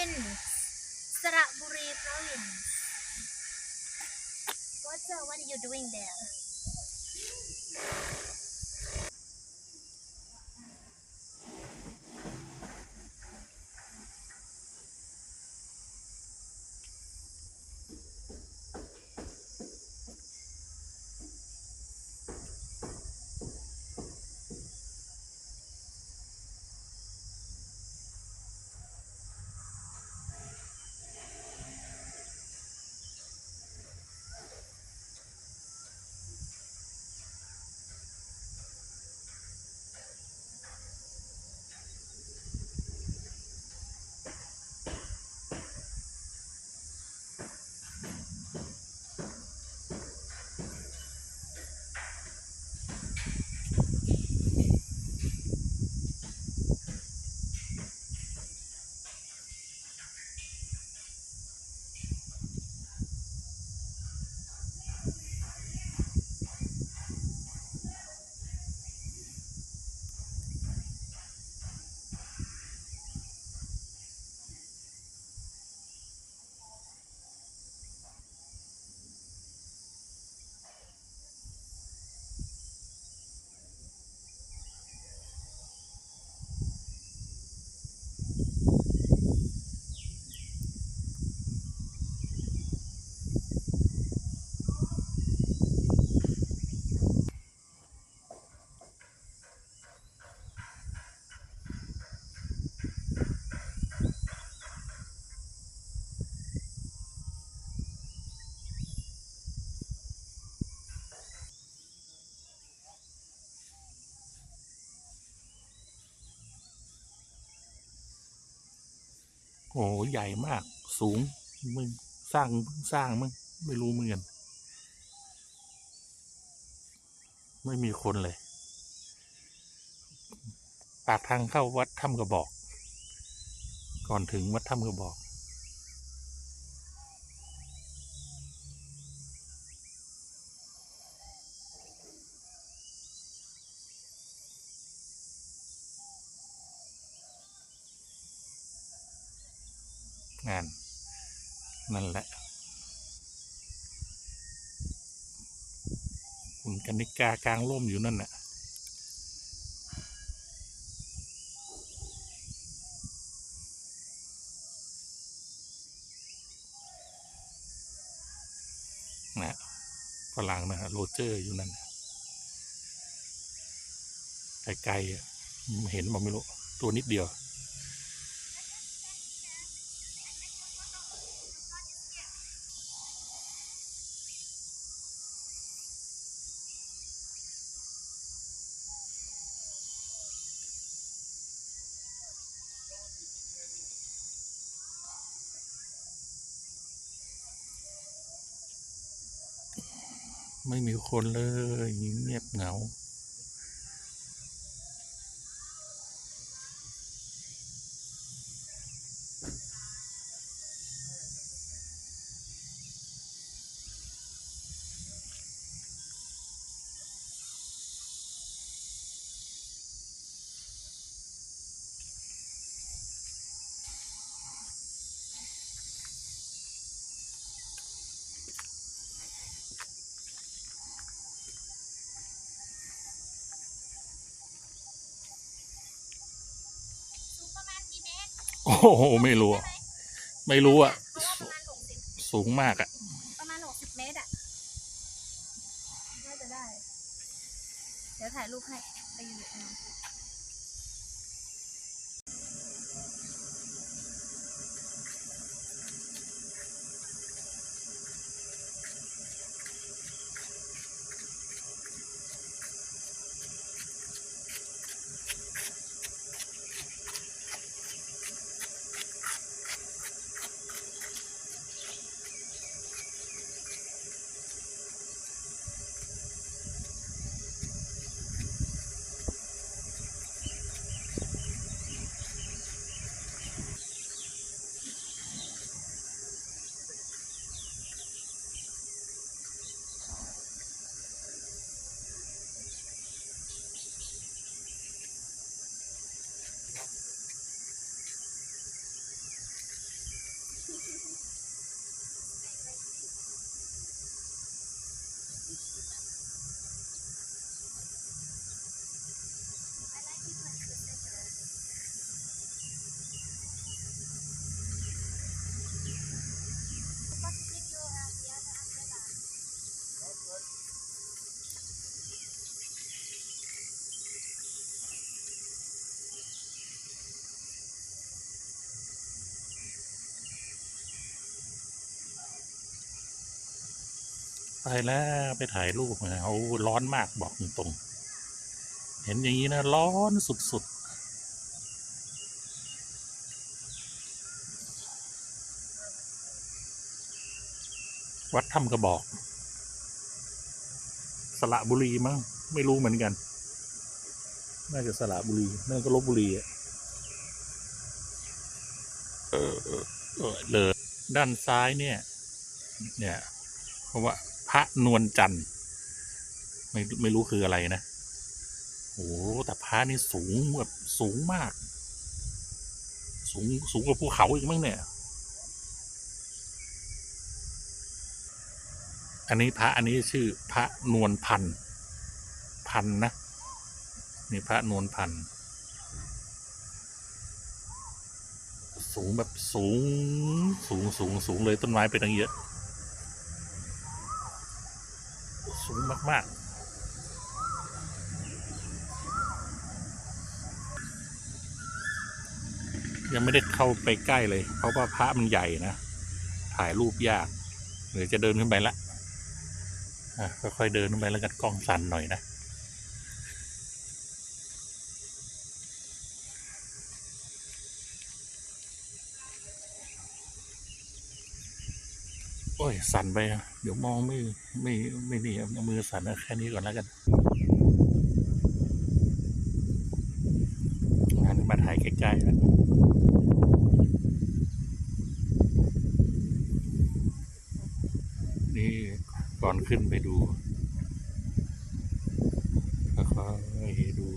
in Saraburi province. What's uh, what are you doing there? โอ้ใหญ่มาก สูงมึงสร้างเพิ่งสร้างมึงไม่รู้เหมือนกันไม่มีคนเลย ปากทางเข้าวัดถ้ำกระบอก ก่อนถึงวัดถ้ำกระบอก งาน นั่นแหละ คุณ กากลางร่มอยู่นั่นน่ะนะฝรั่งนะฮะโรเจอร์อยู่นั่นน่ไกลๆเห็นบอกไม่รู้ ตัวนิดเดียว ไม่มีคนเลยเงียบเหงา สูงประมาณกี่เมตร โอ้โห ไม่รู้ ไม่รู้อะเพราะว่าประมาณหกสิบสูงมากอะ ประมาณหกสิบเมตรอะ น่าจะได้ เดี๋ยวถ่ายรูปให้ ไปอยู่ตรงนั้น โแล้วไปถ่ายรูปมาเอาร้อนมากบอกตรงๆเห็นอย่างนี้นะ ร้อนสุดๆ วัดถ้ำกระบอก สระบุรีมั้งไม่รู้เหมือนกัน น่าจะสระบุรีนั่นก็ลบบุรีอะเออเออเลยด้านซ้ายเนี่ย เนี่ย เพราะว่า พระนวลจันทร์ไม่ไม่รู้คืออะไรนะโอ้แต่พระนี่สูงแบบสูงมาก สูงสูงกว่าภูเขาอีกมั้งเนี่ย อันนี้พระอันนี้ชื่อพระนวลพันธ์พันธ์นะนี่พระนวลพันธ์สูงแบบสูงสูงสูงสูงเลยต้นไม้เป็นตั้งเยอะ สูงมาก ๆ ยังไม่ได้เข้าไปใกล้เลย เพราะว่าพระมันใหญ่นะ ถ่ายรูปยากเดี๋ยวจะเดินขึ้นไปละอะค่อยๆเดินขึ้นไปแล้วกันกล้องสั่นหน่อยนะ โอ้ยสั่นไป เดี๋ยวมองไม่ไม่ไม่นี่เอามือสั่นแค่นี้ก่อนแล้วกันมาถ่ายใกล้ๆแล้วนี่ก่อนขึ้นไปดูค่อยๆดู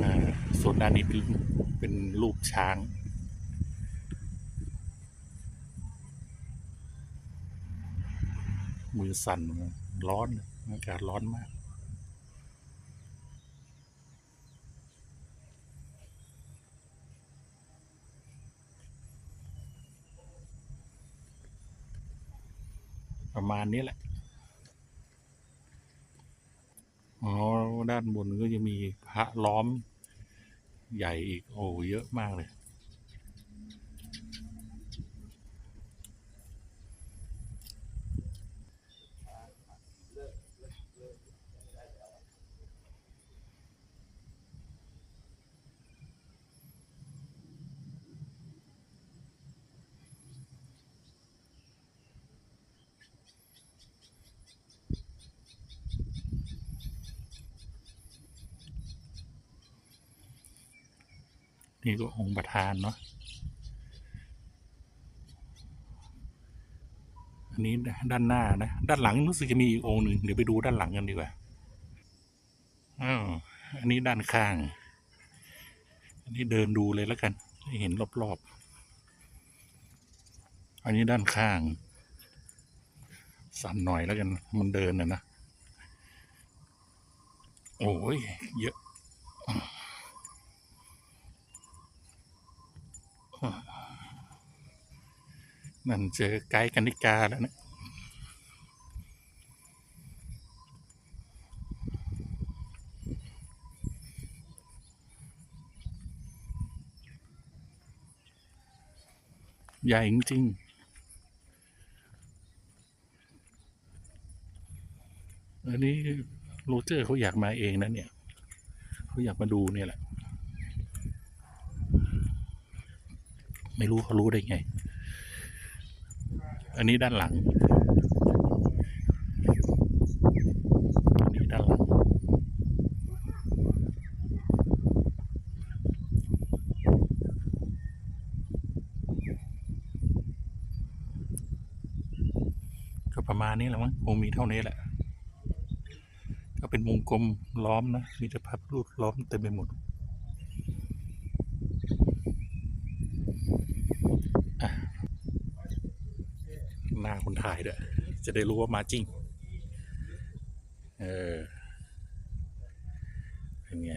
อ่า ส่วนด้านนี้เป็นเป็นรูปช้าง มือสั่นร้อนอากาศร้อนมาก ประมาณนี้แหละ อ๋อ ด้านบนก็จะมีพระล้อม ใหญ่อีกโอ้เยอะมากเลย นี่ก็องค์ประธานเนาะอันนี้ด้านหน้านะ ด้านหลังรู้สึกจะมีอีกองค์หนึ่งเดี๋ยวไปดูด้านหลังกันดีกว่าอ้าวอันนี้ด้านข้าง อันนี้เดินดูเลยแล้วกันให้เห็นรอบๆ อันนี้ด้านข้าง สั่นหน่อยแล้วกัน มันเดินนะนะ โอ้ย เยอะ นั่นเจอไกด์กันนิกาแล้วนะใหญ่จริงอันนี้โรเจอร์เขาอยากมาเองนะเนี่ย เขาอยากมาดูเนี่ยแหละ ไม่รู้เขารู้ได้ไง อันนี้ด้านหลังอันนี้ด้านหลัง ก็ประมาณนี้แหละมั้งคงมีเท่านี้แหละ ก็เป็นวงกลมล้อมนะ มีแต่พับรูปล้อมเต็มไปหมด ด้วย จะได้รู้ว่ามาจริง เออ เป็นไง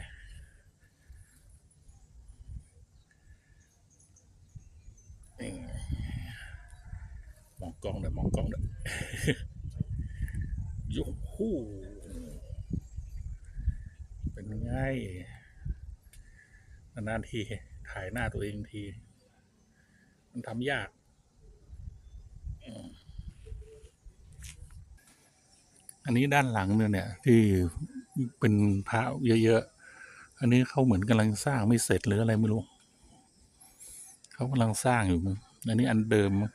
มองกล้องเด้อมองกล้องเด้อยูฮูเป็นไงนานที ถ่ายหน้าตัวเองที มันทำยาก อันนี้ด้านหลังเนี่ยเนี่ยที่เป็นพระเยอะๆ อันนี้เขาเหมือนกำลังสร้างไม่เสร็จหรืออะไรไม่รู้ เขากำลังสร้างอยู่มั้งอันนี้อันเดิมมั้ง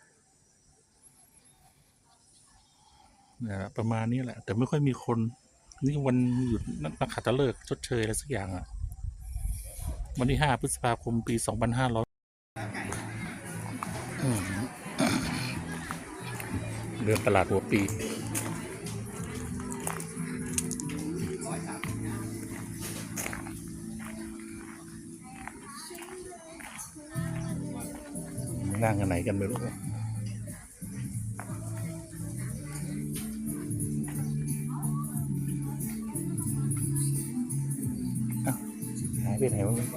เนี่ยแหละประมาณนี้แหละ แต่ไม่ค่อยมีคน นี่วันหยุดนักขัตฤกษ์ชดเชยอะไรสักอย่างอะ วันที่ห้าพฤษภาคมปีสองพันห้าร้อยเดินตลาดหัวปี นั่งกันไหนกันไม่รู้หายไปไหนวะเนี่ย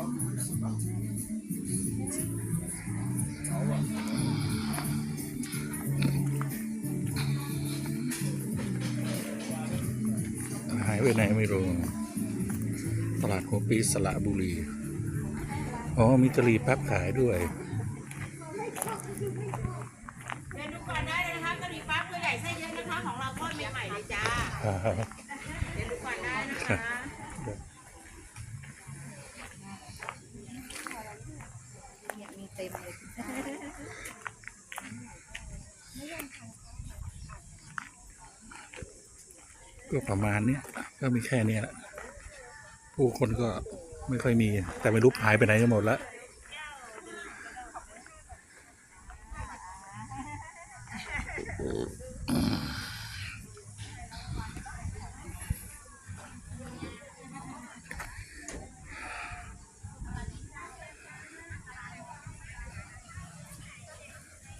หายไปไหนไม่รู้ ตลาดหัวปีสระบุรี อ๋อ มีจรีพับขายด้วย เดินดูก่อนได้เลยนะคะกะหรี่ปั๊บตัวใหญ่ไส้เยอะนะคะ ของเราทอดใหม่ๆเลยจ้า เดินดูก่อนได้นะคะเนี่ยมีเต็มเลยก็ประมาณเนี้ยก็มีแค่เนี้ยแหละผู้คนก็ไม่ค่อยมี แต่ไม่รู้หายไปไหนกันหมดแล้ว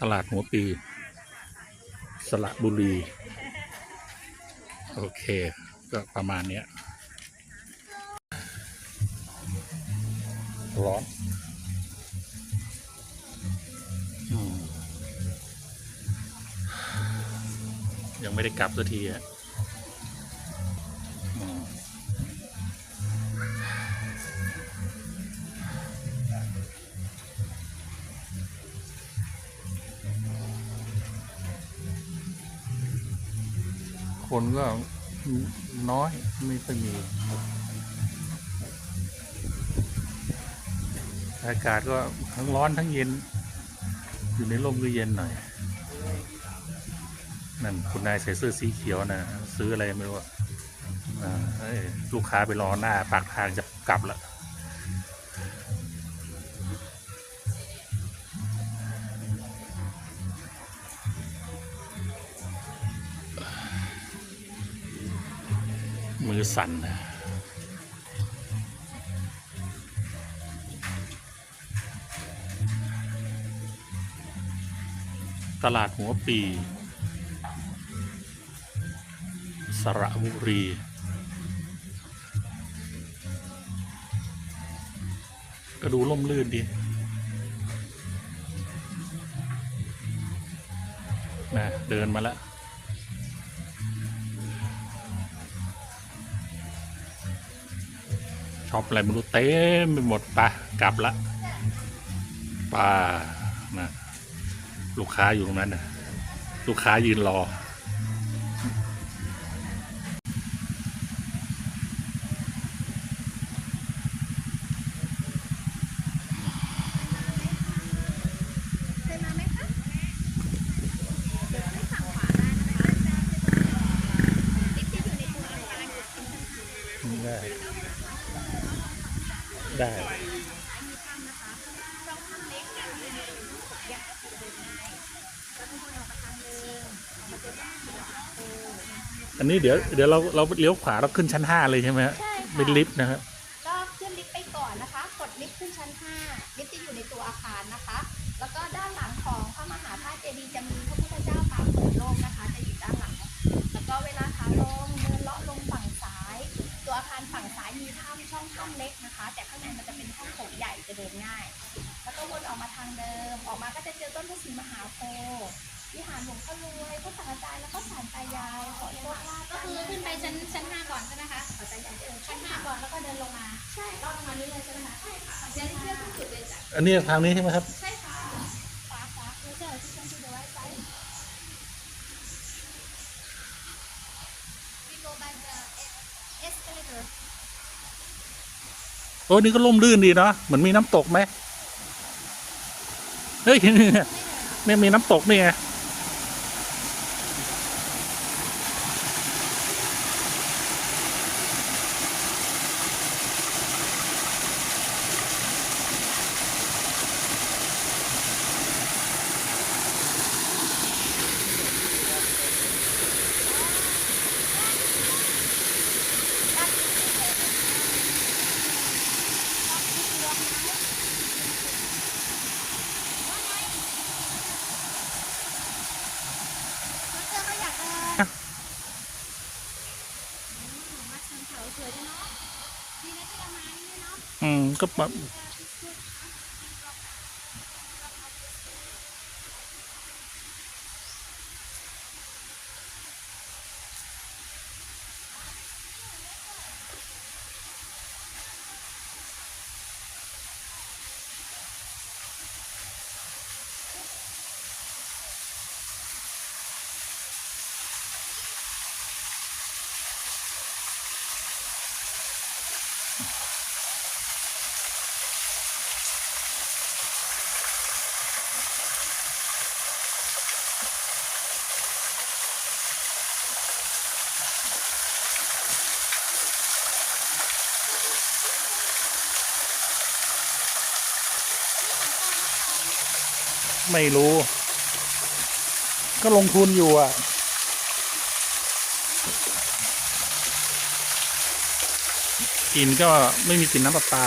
ตลาดหัวปี สระบุรี โอเค ก็ประมาณเนี้ยร้อนอยังไม่ได้กลับสักทีอะ คนก็น้อยไม่ค่อยมี อากาศก็ทั้งร้อนทั้งเย็น อยู่ในร่มก็เย็นหน่อย นั่นคุณนายใส่เสื้อสีเขียวนะซื้ออะไรไม่รู้ลูกค้าไปรอหน้าปากทางจะกลับละือสันนะตลาดหัวปี สระบุรี ก็ดูล่มลื่นดีนะเดินมาแล้ว ชอบอะไรไม่รู้เต็มไปหมดปะกลับละป่านะลูกค้าอยู่ตรงนั้นนะลูกค้ายืนรอ เคยมาไหมคะเดินไปฝั่งขวาได้นะคะลิฟต์จะอยู่ในตัวอาคาร ได้ ได้มีถ้ำนะคะช่องถ้ำเล็กกับที่มียากจะเดินง่ายแล้วทุกคนออกมาทางเดิมมาเจอบ้านหลังโตอันนี้เดี๋ยวเดี๋ยวเราเราเลี้ยวขวาเราขึ้นชั้นห้าเลยใช่ไหมฮะใช่ค่ะเป็นลิฟต์นะครับ ใช่ลอดลงมาเรื่อยๆใช่ไหมคะใช่ค่ะเดินเที่ยวทุกจุดเลยจ้ะอันนี้ทางนี้ใช่ไหมครับ ใช่ค่ะขวาขวาแล้วจอที่ชั้นที่เดไว้ไปโอ้ยนี่ก็ร่มรื่นดีเนาะเหมือนมีน้ำตกไหมเฮ้ยนี่มีน้ำตกนี่ไง แล้วเจอก็อยากเดินวัดเชิงเขาสวยด้วยเนาะดีนะที่เรามานี่เนาะ อืม ไม่รู้ ก็ลงทุนอยู่อะ กินก็ไม่มีกินน้ำประปา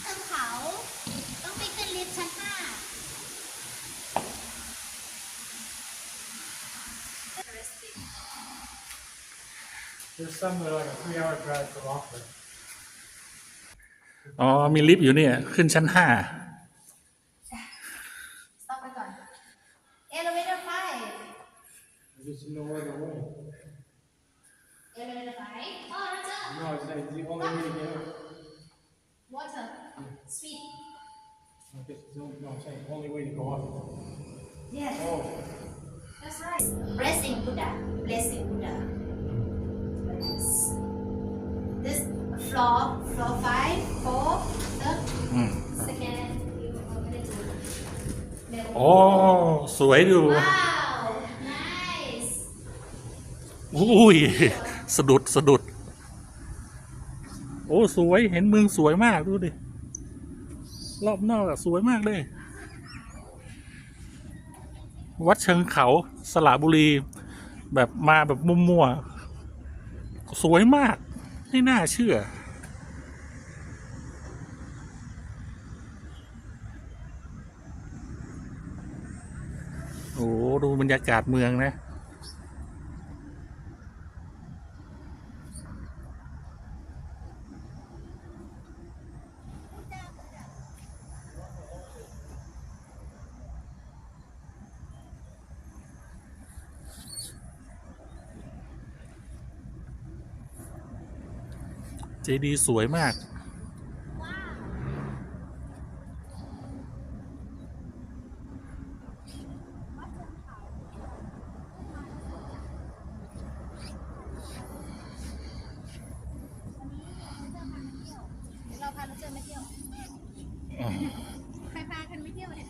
เชิงเขาต้องไปขึ้นลิฟต์ชั้นห้า There's somewhere like a three-hour drive from Auckland. อ๋อ มีลิฟต์อยู่เนี่ย ขึ้นชั้นห้า สวยอยู่ Wow, nice. อุ้ย สะดุดสะดุด โอ้ สวยเห็นเมืองสวยมากดูดิ รอบนอกอะสวยมากเลย วัดเชิงเขาสระบุรี แบบมาแบบมั่วๆสวยมาก ไม่น่าเชื่อ โอ้ดูบรรยากาศเมืองนะเจดีย์สวยมาก เราพาเราเจอมาเที่ยวใครพากันไม่เที่ยวเนี่ย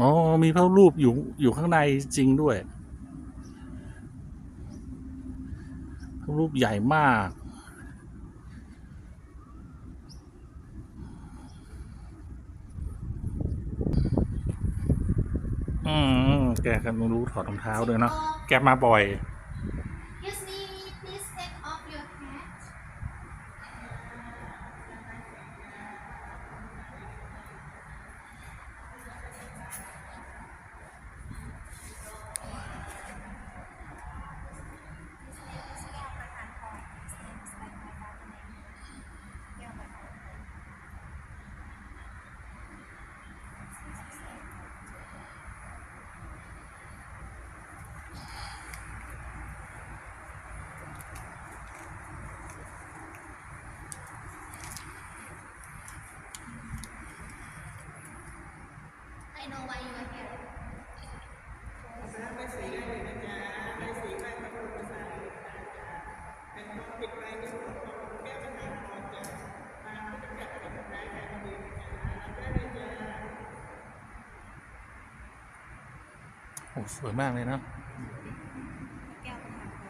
อ๋อ มีพระรูปอยู่อยู่ข้างในจริงด้วย พระรูปใหญ่มาก อืม แกกันรู้ถอดรองเท้าด้วยเนาะ แกมาบ่อย Excuse me I know why you are here ได้สีได้เลยนะจ๊ะได้สีไหว้พระบรมสารีริกธาตุจ้ะเป็นความผิดไปในส่วนของแก้วมหาพรจ้ะตามที่จัดเป็นได้ในวันนี้นะจ๊ะรับได้เลยจ้ะ โอ้ สวยมากเลยเนาะแก้วประทานพร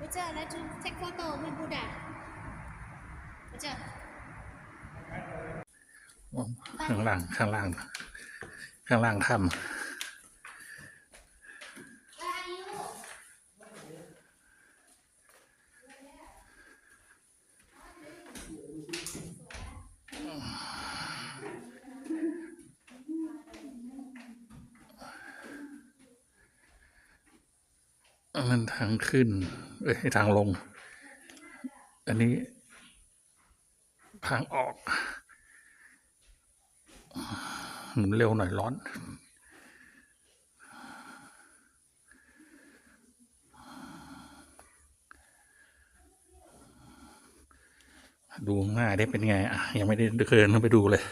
Roger let's take photo with Buddha Roger ข้างล่างข้างล่างข้างล่างถ้ Where มันทางขึ้น เอ้ยทางลง อันนี้ทางออกหมุนเร็วหน่อยร้อน ดูข้างหน้าได้เป็นไง อะ ยังไม่ได้เดินเข้าไปดูเลย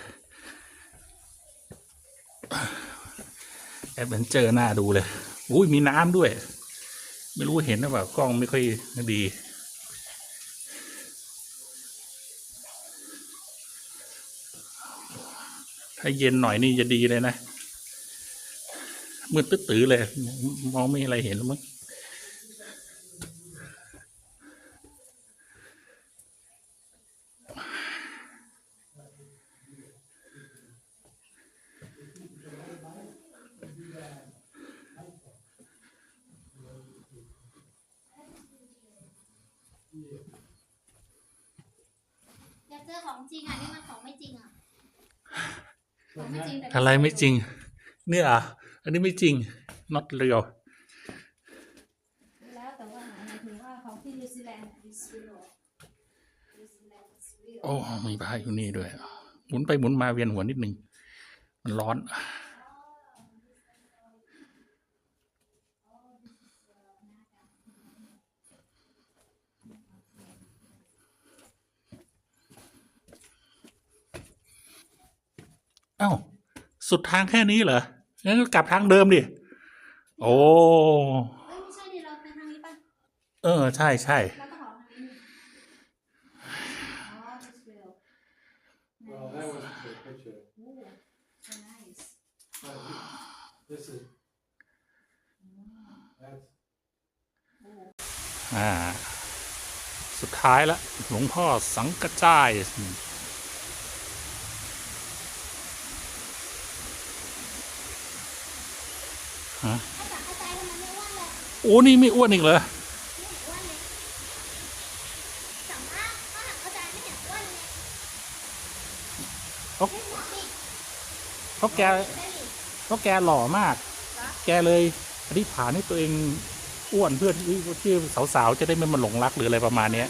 แอดเวนเจอร์หน้าดูเลย อุ้ยมีน้ำด้วย ไม่รู้เห็นหรือเปล่ากล้องไม่ค่อยดี ถ้าเย็นหน่อยนี่จะดีเลยนะมืดตื้อเลย มองไม่อะไรเห็นแล้วมั้ง อยากเจอของจริงอะนี่มันของไม่จริงอะของไม่จริงแต่อะไรไม่จริง เนี่ยอะอันนี้ไม่จริง not real แล้วแต่ว่าหมายถึงว่าของที่นิวซีแลนด์ is real นิวซีแลนด์ is real โอ้มีพระอยู่นี่ด้วยหมุนไปหมุนมาเวียนหัวนิดนึงมันร้อน สุดทางแค่นี้เหรองั้นก็กลับทางเดิมดิ โอ้เอ้ยไม่ใช่ดิเราไปทางนี้ป่ะเออ ใช่ใช่เราต้องออกทางนี้นี่อ๋อ is real Well, that was a good picture. Ooh, so nice But This is. That's. อ่า สุดท้ายละ หลวงพ่อสังกระจายะโอ้นี่ไม่อ้วนอีกเหรอเห็นอ้วนเลยสัมภาเขาใจไม่เห็นอ้วนเลยเพราะแกเพราะแกหล่อมาก แกเลยอธิษฐานให้ตัวเองอ้วนเพื่อที่ที่สาวๆจะได้ไม่มาหลงรักหรืออะไรประมาณเนี้ย